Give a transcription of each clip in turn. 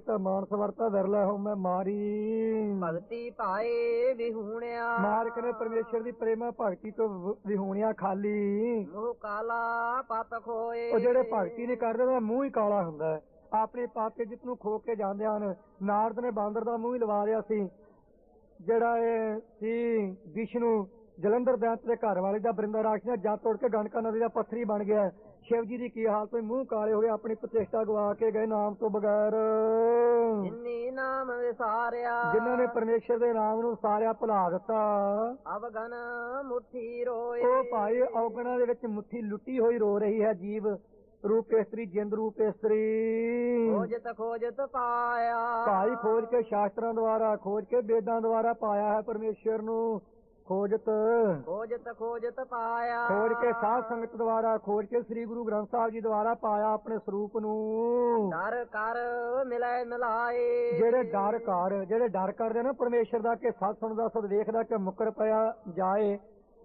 ਤਾਂ ਮਾਨਸ ਵਰਤਾ ਵਿਰਲਾ ਹੋ ਮੈਂ ਮਾਰੀ। ਭਗਤੀ ਪਾਏ ਵਿਹੂਣਿਆ। ਮਾਰਕ ਨੇ ਪਰਮੇਸ਼ਰ ਦੀ ਪ੍ਰੇਮਾ ਭਗਤੀ ਤੋਂ ਵਿਹੂਣਿਆ ਖਾਲੀ। ਮੂਹ ਕਾਲਾ ਪਤ ਖੋਏ। ਉਹ ਜਿਹੜੇ ਭਗਤੀ ਨਹੀਂ ਕਰਦੇ ਉਹਦਾ ਮੂੰਹ ਹੀ ਕਾਲਾ ਹੁੰਦਾ ਹੈ। ਆਪਣੇ ਪਾਪੇ ਜਿਤ ਨੂੰ ਖੋ ਕੇ ਜਾਂਦੇ ਹਨ। ਨਾਰਦ ਨੇ ਬਾਂਦਰ ਦਾ ਮੂੰਹ ਹੀ ਲਵਾ ਲਿਆ ਸੀ। ਜਿਹੜਾ ਇਹ ਸੀ ਵਿਸ਼ਨੂੰ ਜਲੰਧਰ ਦੈਂਤ ਦੇ ਘਰ ਵਾਲੇ ਦਾ ਬਰਿੰਦਾ ਰਾਖਸ਼ ਨੇ ਜੱਤ ਤੋੜ ਕੇ ਗੰਡਕਾ ਨਦੀ ਦਾ ਪੱਥਰੀ ਬਣ ਗਿਆ ਸ਼ਿਵ ਜੀ ਦੀ ਕੀ ਹਾਲਤ ਹੋਈ? ਮੂੰਹ ਕਾਲੇ ਹੋ ਗਏ ਆਪਣੀ ਪ੍ਰਤਿਸ਼ਠਾ ਗਵਾ ਕੇ ਗਏ ਨਾਮ ਤੋਂ ਬਗੈਰ। ਜਿਨੀ ਨਾਮ ਵਿਸਾਰਿਆ। ਜਿਨ੍ਹਾਂ ਨੇ ਪਰਮੇਸ਼ਰ ਦੇ ਨਾਮ ਨੂੰ ਸਾਰਿਆ ਭੁਲਾ ਦਿੱਤਾ। ਅਵਗਨ ਮੁਠੀ ਰੋਏ। ਉਹ ਭਾਈ ਔਗਣਾ ਦੇ ਵਿੱਚ ਮੁੱਠੀ ਲੁੱਟੀ ਹੋਈ ਰੋ ਰਹੀ ਹੈ ਜੀਵ। ਰੂਪ ਇਸਤਰੀ ਜਿੰਦ ਰੂਪ ਇਸਤਰੀ। ਖੋਜਤ ਖੋਜਤ ਪਾਇਆ। ਭਾਈ ਖੋਜ ਕੇ ਸ਼ਾਸਤਰਾਂ ਦੁਆਰਾ ਖੋਜ ਕੇ ਵੇਦਾਂ ਦੁਆਰਾ ਪਾਇਆ ਹੈ ਪਰਮੇਸ਼ਰ ਨੂੰ। ਖੋਜਤ। ਖੋਜਤ ਖੋਜਤ ਪਾਇਆ। ਖੋਜ ਕੇ ਸਾਧ ਸੰਗਤ ਦੁਆਰਾ ਖੋਜ ਕੇ ਸ੍ਰੀ ਗੁਰੂ ਗ੍ਰੰਥ ਸਾਹਿਬ ਜੀ ਦੁਆਰਾ ਪਾਇਆ ਆਪਣੇ ਸਰੂਪ ਨੂੰ। ਡਰ ਕਰ ਮਿਲੈ ਮਿਲਾਏ। ਜਿਹੜੇ ਡਰ ਕਰ ਜਿਹੜੇ ਡਰ ਕਰਦੇ ਨਾ ਪਰਮੇਸ਼ਰ ਦਾ ਕਿ ਸਤ ਸੁਣਦਾ ਸਦ ਵੇਖਦਾ ਕਿ ਮੁਕਰ ਪਿਆ ਜਾਏ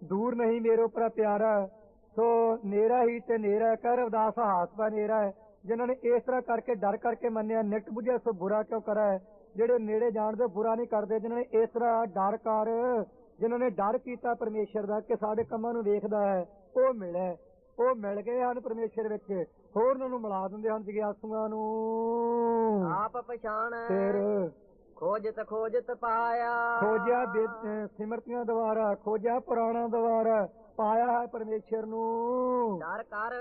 ਦੂਰ ਨਹੀਂ ਮੇਰੇ ਉਪਰ ਪਿਆਰਾ ਸੋ ਨੇਰਾ ਹੀ ਤੇ ਨੇਰਾ ਕਰ ਉਦਾਸ ਹਾਸ ਪਾ ਨੇਰਾ ਹੈ। ਜਿਨ੍ਹਾਂ ਨੇ ਇਸ ਤਰ੍ਹਾਂ ਕਰਕੇ ਡਰ ਕਰਕੇ ਮੰਨਿਆ ਨਿਕਟ ਬੁਝਿਆ ਸੋ ਬੁਰਾ ਕਿਉਂ ਕਰਾ ਜਿਹੜੇ ਨੇੜੇ ਜਾਣਦੇ ਬੁਰਾ ਨਹੀਂ ਕਰਦੇ ਜਿਨ੍ਹਾਂ ਨੇ ਇਸ ਤਰ੍ਹਾਂ ਡਰ ਕਰ ਜਿਨ੍ਹਾਂ ਨੇ ਡਰ ਕੀਤਾ ਪਰਮੇਸ਼ਰ ਦਾ ਕਿ ਸਾਡੇ ਕੰਮਾਂ ਨੂੰ ਵੇਖਦਾ ਹੈ ਉਹ ਮਿਲੇ। ਉਹ ਮਿਲ ਗਏ ਹਨ ਪਰਮੇਸ਼ਰ ਵਿੱਚ। ਹੋਰ ਉਹਨਾਂ ਨੂੰ ਮਿਲਾ ਦਿੰਦੇ ਹਨ ਜਗਿਆਸੂਆਂ ਨੂੰ। ਆਪ ਪਛਾਣ। ਫਿਰ ਖੋਜਤ ਖੋਜਤ ਪਾਇਆ। ਖੋਜਿਆ ਸਿਮਰਤੀਆਂ ਦੁਆਰਾ ਖੋਜਿਆ ਪੁਰਾਣਾ ਦੁਆਰਾ ਪਾਇਆ ਹੈ ਪਰਮੇਸ਼ਰ ਨੂੰ। ਡਰ ਕਰ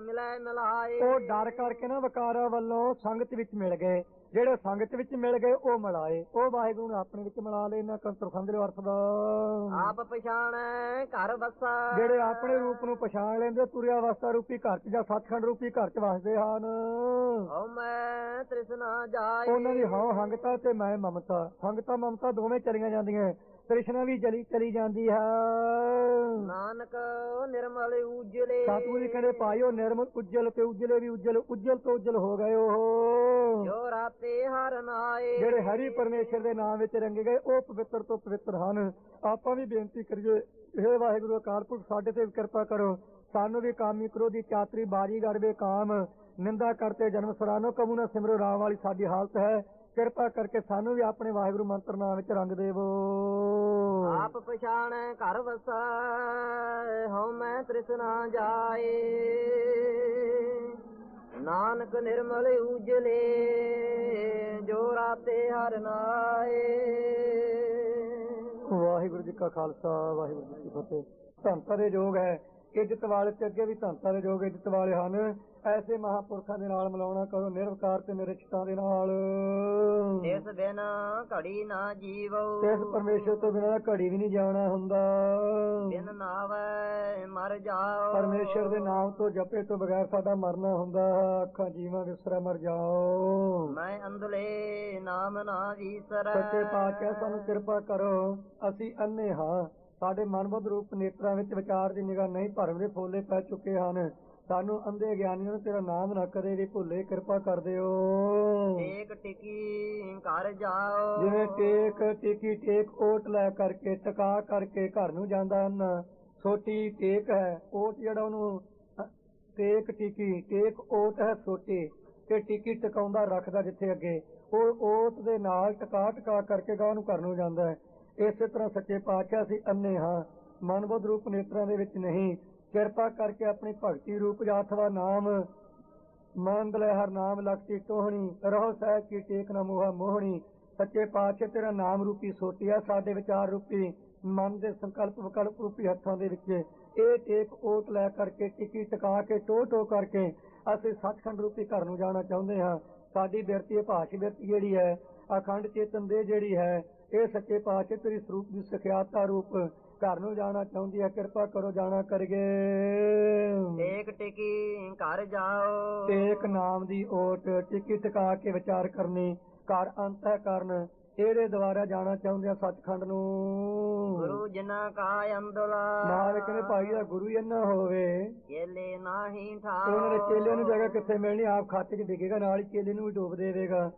ਮਿਲੈ ਮਿਲਾਏ। ਉਹ ਡਰ ਕਰਕੇ ਨਾ ਵਕਾਰਾ ਵੱਲੋਂ ਸੰਗਤ ਵਿੱਚ ਮਿਲ ਗਏ। ਜਿਹੜੇ ਸੰਗਤ ਵਿੱਚ ਮਿਲ ਗਏ ਉਹ ਮਿਲਾਏ। ਉਹ ਵਾਹਿਗੁਰੂ ਨੇ ਆਪਣੇ ਵਿੱਚ ਮਿਲਾ ਲਏ ਨਾ ਕੰਤਰ ਲਿਓ ਅਰਥ ਦਾ। ਆਪ ਪਛਾਣ ਘਰ ਵਸਾ। ਜਿਹੜੇ ਆਪਣੇ ਰੂਪ ਨੂੰ ਪਛਾਣ ਲੈਂਦੇ ਤੁਰਿਆ ਅਵਸਥਾ ਰੂਪੀ ਘਰ 'ਚ ਜਾਂ ਸੱਚਖੰਡ ਰੂਪੀ ਘਰ 'ਚ ਵਸਦੇ ਹਨ। ਹਉ ਮੈਂ ਤ੍ਰਿਸ਼ਨਾ ਜਾਏ। ਉਹਨਾਂ ਦੀ ਹਾਂ ਹੰਗਤਾ ਤੇ ਮੈਂ ਮਮਤਾ। ਹੰਗਤਾ ਮਮਤਾ ਦੋਵੇਂ ਚਲੀਆਂ ਜਾਂਦੀਆਂ। ਤ੍ਰਿਸ਼ਨਾ ਵੀ ਚਲੀ ਚਲੀ ਜਾਂਦੀ ਹੈ। ਨਾਨਕ ਨਿਰਮਲ ਉਜਲੇ। ਸਤਿਗੁਰੂ ਜੀ ਕਹਿੰਦੇ ਉਹ ਨਿਰਮਲ ਉਜਲ ਤੇ ਉਜਲੇ ਵੀ ਉਜਲ ਉਜਲ ਤੋਂ ਉਜਲ ਹੋ ਗਏ ਉਹ। ਜੋ ਰਾਤੇ ਹਰ ਨਾਏ। ਜਿਹੜੇ ਹਰੀ ਪਰਮੇਸ਼ਰ ਦੇ ਨਾਮ ਵਿੱਚ ਰੰਗੇ ਗਏ ਉਹ ਪਵਿੱਤਰ ਤੋਂ ਪਵਿੱਤਰ ਹਨ। ਆਪਾਂ ਵੀ ਬੇਨਤੀ ਕਰੀਏ हे ਵਾਹਿਗੁਰੂ ਅਕਾਲ ਪੁਰਖ ਸਾਡੇ ਤੇ ਕਿਰਪਾ ਕਰੋ। ਸਾਨੂੰ ਵੀ ਕਾਮੀ ਕ੍ਰੋਧੀ ਚਾਤਰੀ ਬਾਰੀ ਗੜਵੇ ਕਾਮ। ਨਿੰਦਾ ਕਰਤੇ ਜਨਮ ਸਰਾਨੋ ਕਬੂ ਨਾ ਸਿਮਰੋ ਰਾਮ ਵਾਲੀ ਸਾਡੀ ਹਾਲਤ ਹੈ। ਕਿਰਪਾ ਕਰਕੇ ਸਾਨੂੰ ਵੀ ਆਪਣੇ ਵਾਹਿਗੁਰੂ ਮੰਤਰ ਨਾਮ ਵਿੱਚ ਰੰਗ ਦੇਵੋ। ਆਪ ਪਛਾਣ ਘਰ ਵਸਾ ਹਉ ਮੈਂ ਤ੍ਰਿਸ਼ਨਾ ਜਾਏ। ਨਾਨਕ ਨਿਰਮਲ ਉਜਲੇ ਜੋ ਰਾਤੇ ਹਰ ਨਾਏ। ਵਾਹਿਗੁਰੂ ਜੀ ਕਾ ਖਾਲਸਾ ਵਾਹਿਗੁਰੂ ਜੀ ਕੀ ਫਤਿਹ। ਧੰਤਾ ਦੇ ਯੋਗ ਹੈ। ਇੱਜ਼ਤ ਵਾਲੇ ਤੇ ਅੱਗੇ ਵੀ ਧੰਤਾ ਦੇ ਯੋਗ ਇੱਜ਼ਤ ਵਾਲੇ ਹਨ। ਐਸੇ ਮਹਾਪੁਰਖਾਂ ਦੇ ਨਾਲ ਮਿਲਾਉਣਾ ਕਰੋ ਨਿਰਵਕਾਰ ਤੇ ਨਿਰਛਤਾ ਦੇ ਨਾਲ। ਇਸ ਬਿਨ ਘੜੀ ਨਾ ਜੀਵੋ। ਇਸ ਪਰਮੇਸ਼ਰ ਤੋਂ ਬਿਨਾਂ ਘੜੀ ਵੀ ਨਹੀਂ ਜਾਣਾ ਹੁੰਦਾ। ਬਿਨ ਨਾਵੈ ਮਰ ਜਾਓ। ਪਰਮੇਸ਼ਰ ਦੇ ਨਾਮ ਤੋਂ ਜਪੇ ਤੋਂ ਬਗੈਰ ਸਾਡਾ ਮਰਨਾ ਹੁੰਦਾ। ਅੱਖਾਂ ਜੀਵਾਂ ਵਿਸਰਾ ਮਰ ਜਾਓ। ਮੈਂ ਅੰਧਲੇ ਨਾਮ ਨਾ ਵੀਸਰ। ਸੱਚੇ ਪਾਤਸ਼ਾਹ ਸਾਨੂੰ ਕਿਰਪਾ ਕਰੋ। ਅਸੀਂ ਅੰਨੇ ਹਾਂ। ਸਾਡੇ ਮਨਬੁੱਧ ਰੂਪ ਨੇਤਰਾਂ ਵਿੱਚ ਵਿਚਾਰ ਦੀ ਨਿਗਾਹ ਨਹੀਂ ਭਰਮ ਦੇ ਫੋਲੇ ਪੈ ਚੁੱਕੇ ਹਨ। ਸਾਨੂੰ ਅੰਧੇ ਗਿਆਨੀਆਂ ਨੂੰ ਤੇਰਾ ਨਾਮ ਨਾ ਕਦੇ ਵੀ ਭੁੱਲੇ ਕਿਰਪਾ ਕਰ ਦਿਓ। ਏਕ ਟਿਕੀ ਘਰ ਜਾਓ। ਜਿਵੇਂ ਟੇਕ ਟੇਕੀ ਟੇਕ ਓਟ ਲੈ ਕਰਕੇ ਟਕਾ ਕਰਕੇ ਘਰ ਨੂੰ ਜਾਂਦਾ ਹਨ। ਛੋਟੀ ਟੇਕ ਹੈ ਓਟ ਜਿਹੜਾ ਉਹਨੂੰ ਟੇਕ ਟਿਕੀ ਟੇਕ ਓਟ ਹੈ ਛੋਟੀ ਤੇ ਟਿਕੀ ਟਿਕਾਉਂਦਾ ਰੱਖਦਾ ਜਿੱਥੇ ਅੱਗੇ। ਉਹ ਓਟ ਦੇ ਨਾਲ ਟਕਾ ਟਕਾ ਕਰਕੇ ਗਾਂ ਨੂੰ ਘਰ ਨੂੰ ਜਾਂਦਾ ਹੈ। ਇਸੇ ਤਰ੍ਹਾਂ ਸੱਚੇ ਪਾਤਸ਼ਾਹ ਅਸੀਂ ਅੰਨੇ ਹਾਂ। ਮਨਬੁੱਧ ਰੂਪ ਨੇਤਰਾਂ ਦੇ ਵਿੱਚ ਨਹੀਂ। ਕਿਰਪਾ ਕਰਕੇ ਆਪਣੀ ਭਗਤੀ ਰੂਪ ਜਾਂ ਨਾਮ। ਮੰਦ ਲੈ ਹਰ ਨਾਮ ਲਖਤੀ ਟੋਹਣੀ। ਰਹੋ ਸਹਿ ਕੀ ਟੇਕ ਨਾ ਮੋਹਾ ਮੋਹਣੀ। ਸੱਚੇ ਪਾਤਸ਼ਾਹ ਤੇਰਾ ਨਾਮ ਰੂਪੀ ਸੋਟਿਆ, ਸਾਡੇ ਵਿਚਾਰ ਰੂਪੀ। ਮਨ ਦੇ ਸੰਕਲਪ ਵਿਕਲਪ ਰੂਪੀ ਹੱਥਾਂ ਦੇ ਵਿੱਚ। ਇਹ ਟੇਕ ਓਟ ਲੈ ਕਰਕੇ, ਟਿੱਕੀ ਟਿਕਾ ਕੇ ਟੋ ਟੋ ਕਰਕੇ ਅਸੀਂ ਸੱਚਖੰਡ ਰੂਪੀ ਘਰ ਨੂੰ ਜਾਣਾ ਚਾਹੁੰਦੇ ਹਾਂ। ਸਾਡੀ ਬਿਰਤੀ ਭਾਸ਼ ਬਿਰਤੀ ਜਿਹੜੀ ਹੈ, ਅਖੰਡ ਚੇਤਨ ਦੇ ਜਿਹੜੀ ਹੈ ਇਹ ਸੱਚੇ ਪਾਤਸ਼ਾਹ ਤੇਰੀ ਸਰੂਪ ਦੀ ਸਖਿਆਤਾ ਰੂਪ। ਘਰ ਨੂੰ ਜਾਣਾ ਚਾਹੁੰਦੀ ਹੈ ਕਿਰਪਾ ਕਰੋ ਜਾਣਾ ਕਰਗੇ। ਏਕ ਟਿਕੀ ਘਰ ਜਾਓ। ਏਕ ਨਾਮ ਦੀ ਓਟ ਟਿੱਕੀ ਟਿਕਾ ਕੇ ਵਿਚਾਰ ਕਰਨੀ। ਘਰ ਅੰਤਹ ਕਰਨ ਇਹਦੇ ਦੁਆਰਾ ਜਾਣਾ ਚਾਹੁੰਦੇ ਆ ਸੱਚਖੰਡ ਨੂੰ। ਗੁਰੂ ਜਿਨਾ ਕਾ ਅੰਦਲਾ। ਮਾਲਕ ਨੇ ਭਾਈ ਦਾ ਗੁਰੂ ਇੰਨਾ ਹੋਵੇ। ਕੇਲੇ ਨਾਹੀ ਤੇ ਉਹਨਾਂ ਦੇ ਚੇਲੇ ਨੂੰ ਜਗ੍ਹਾ ਕਿੱਥੇ ਮਿਲਣੀ ਆਪ ਖਾਤੇ 'ਚ ਡਿੱਗੇਗਾ ਨਾਲ ਹੀ ਚੇਲੇ ਨੂੰ ਵੀ ਡੋਬ ਦੇਵੇਗਾ।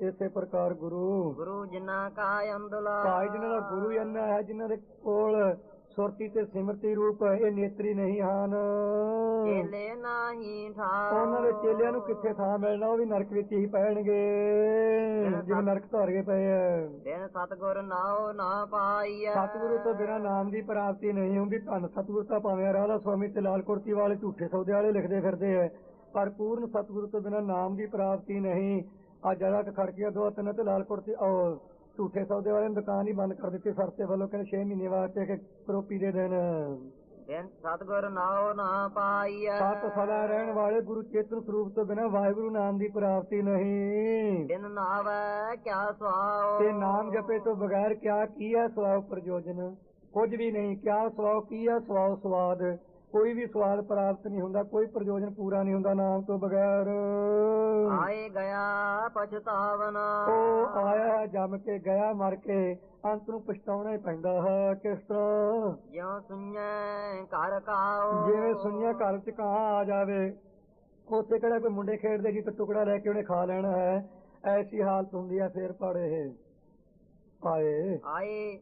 ਇਸੇ ਪ੍ਰਕਾਰ ਗੁਰੂ। ਗੁਰੂ ਜਿਨਾ ਕਾ ਅੰਦਲਾ। ਭਾਈ ਜਿਨ੍ਹਾਂ ਦਾ ਗੁਰੂ ਇੰਨਾ ਹੈ ਜਿਨ੍ਹਾਂ ਦੇ ਕੋਲ ਸੁਰਤੀ ਤੇ ਸਿਮਰਤੀ ਰੂਪ ਇਹ ਨੇਤਰੀ ਨਹੀਂ ਹਨ। ਚੇਲੇ ਨਾਹੀ ਠਾਓ ਉਹਨਾਂ ਦੇ ਚੇਲਿਆਂ ਨੂੰ ਕਿੱਥੇ ਥਾਂ ਮਿਲਣਾ ਉਹ ਵੀ ਨਰਕ ਵਿੱਚ ਹੀ ਪੈਣਗੇ। ਜਿਵੇਂ ਨਰਕ ਧਾਰ ਗਏ ਪਏ ਆ। ਬਿਨ ਸਤਗੁਰ ਨਾਉ ਨਾ ਪਾਈਐ। ਸਤਿਗੁਰੂ ਤੋਂ ਬਿਨਾਂ ਨਾਮ ਦੀ ਪ੍ਰਾਪਤੀ ਨਹੀਂ ਹੁੰਦੀ ਧੰਨ ਸਤਿਗੁਰੂ ਤਾਂ ਭਾਵੇਂ ਰਾਧਾ ਸਵਾਮੀ ਤੇ ਲਾਲ ਕੁਰਤੀ ਵਾਲੇ ਝੂਠੇ ਸੌਦੇ ਵਾਲੇ ਲਿਖਦੇ ਫਿਰਦੇ ਐ ਪਰ ਪੂਰਨ ਸਤਿਗੁਰੂ ਤੋਂ ਬਿਨਾਂ ਨਾਮ ਦੀ ਪ੍ਰਾਪਤੀ ਨਹੀਂ। ਆ ਜਰਾ ਕ ਖੜ ਗਿਆ ਦੋ ਤਿੰਨ ਤੇ ਲਾਲ ਕੁਰਤੀ ਉਹ ਝੂਠੇ ਸੌਦੇ ਵਾਲੇ ਨੇ ਦੁਕਾਨ ਹੀ ਬੰਦ ਕਰ ਦਿੱਤੀ ਸਰਤੇ ਵੱਲੋਂ ਕਹਿੰਦੇ 6 ਮਹੀਨੇ ਵਾਸਤੇ ਕਿ ਕਰੋਪੀ ਦੇ ਦੇਣ। ਬਿਨ ਸਤਗੁਰ ਨਾਉ ਨਾ ਪਾਈਐ। ਸਤ ਸਦਾ ਰਹਿਣ ਵਾਲੇ ਗੁਰੂ ਚੇਤਨ ਸਰੂਪ ਤੋਂ ਬਿਨਾਂ ਵਾਹਿਗੁਰੂ ਨਾਮ ਦੀ ਪ੍ਰਾਪਤੀ ਨਹੀਂ। ਬਿਨ ਨਾਵੈ ਕਿਆ ਸੁਆਓ। ਤੇ ਨਾਮ ਜਪੇ ਤੋਂ ਬਗੈਰ ਕਿਆ ਕੀ ਹੈ ਸਵਾਉ ਪ੍ਰਯੋਜਨ? ਕੁਝ ਵੀ ਨਹੀਂ ਕਿਆ ਸਵਾਉ ਕੀ ਹੈ ਸਵਾਉ ਸਵਾਦ? ਕੋਈ ਵੀ ਸਵਾਦ ਪ੍ਰਾਪਤ ਨਹੀਂ ਹੁੰਦਾ ਕੋਈ ਪ੍ਰਯੋਜਨ ਪੂਰਾ ਨਹੀਂ ਹੁੰਦਾ ਨਾਮ ਤੋਂ ਬਗੈਰ। ਆਏ ਗਿਆ ਪਛਤਾਵਨਾ। ਉਹ ਆਇਆ ਜੰਮ ਕੇ ਗਿਆ ਮਰ ਕੇ ਅੰਤ ਨੂੰ ਪਛਤਾਉਣਾ ਹੀ ਪੈਂਦਾ ਹੈ ਕਿਸ ਤਰ੍ਹਾਂ। ਜਿਉ ਸੁਣੈ ਘਰ ਕਾਓ। ਜਿਵੇਂ ਸੁਣਿਆ ਘਰ ਚ ਕਾਂ ਆ ਜਾਵੇ ਉੱਥੇ ਕਿਹੜਾ ਕੋਈ ਮੁੰਡੇ ਖੇਡਦੇ ਜੀ ਤੇ ਟੁਕੜਾ ਲੈ ਕੇ ਉਹਨੇ ਖਾ ਲੈਣਾ ਹੈ। ਐਸੀ ਹਾਲਤ ਹੁੰਦੀ ਹੈ ਫੇਰ ਪੜੇ ਆਏ। ਆਏ